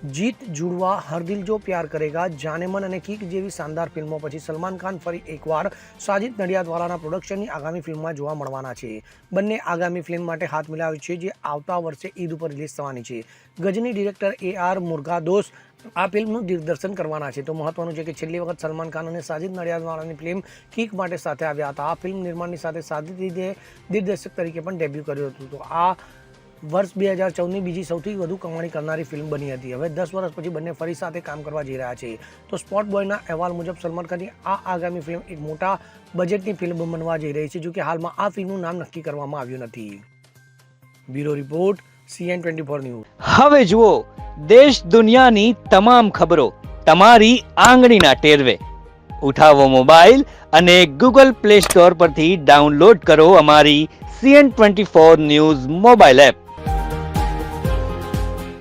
જીત જુડવા હરદિલ જો પ્યાર કરેગા જાનેમન અને કિક જેવી શાનદાર ફિલ્મો. પછી સલમાન ખાન ફરી એકવાર સાજિદ નડિયાદવાલાના પ્રોડક્શનની આગામી ફિલ્મમાં જોવા મળવાના છે. બંને આગામી ફિલ્મ માટે હાથ મિલાવ્યો છે, જે આવતા વર્ષે ઈદ ઉપર રિલીઝ થવાની છે. ગજની ડિરેક્ટર એ આર મુર્ગાદોસ આ ફિલ્મનું દિગ્દર્શન કરવાના છે. તો મહત્વનું છે કે છેલ્લી વખત સલમાન ખાન અને સાજિદ નડિયાદવાલાની ફિલ્મ કિક માટે સાથે આવ્યા હતા. આ ફિલ્મ નિર્માણની સાથે સાજિદે દિગ્દર્શક તરીકે પણ ડેબ્યુ કર્યું હતું. તો આ વર્ષ બે હજાર ચૌદની બીજી સૌથી વધુ કમાણી કરનારી ફિલ્મ બની હતી. હવે દસ વર્ષ પછી બંને ફરી સાથે કામ કરવા જઈ રહ્યા છે. તો સ્પોટ બોયના અહેવાલ મુજબ સલમાન ખાનની આ આગામી ફિલ્મ એક મોટા બજેટની ફિલ્મ બનવા જઈ રહી છે જો કે હાલમાં આ ફિલ્મનું નામ નક્કી કરવામાં આવ્યું નથી. Bureau report CN twenty four news. હવે જુઓ, દેશ દુનિયાની તમામ ખબરો તમારી આંગળીના ટેરવે. ઉઠાવો મોબાઈલ અને ગૂગલ પ્લે સ્ટોર પરથી ડાઉનલોડ કરો અમારી CN twenty four news mobile app.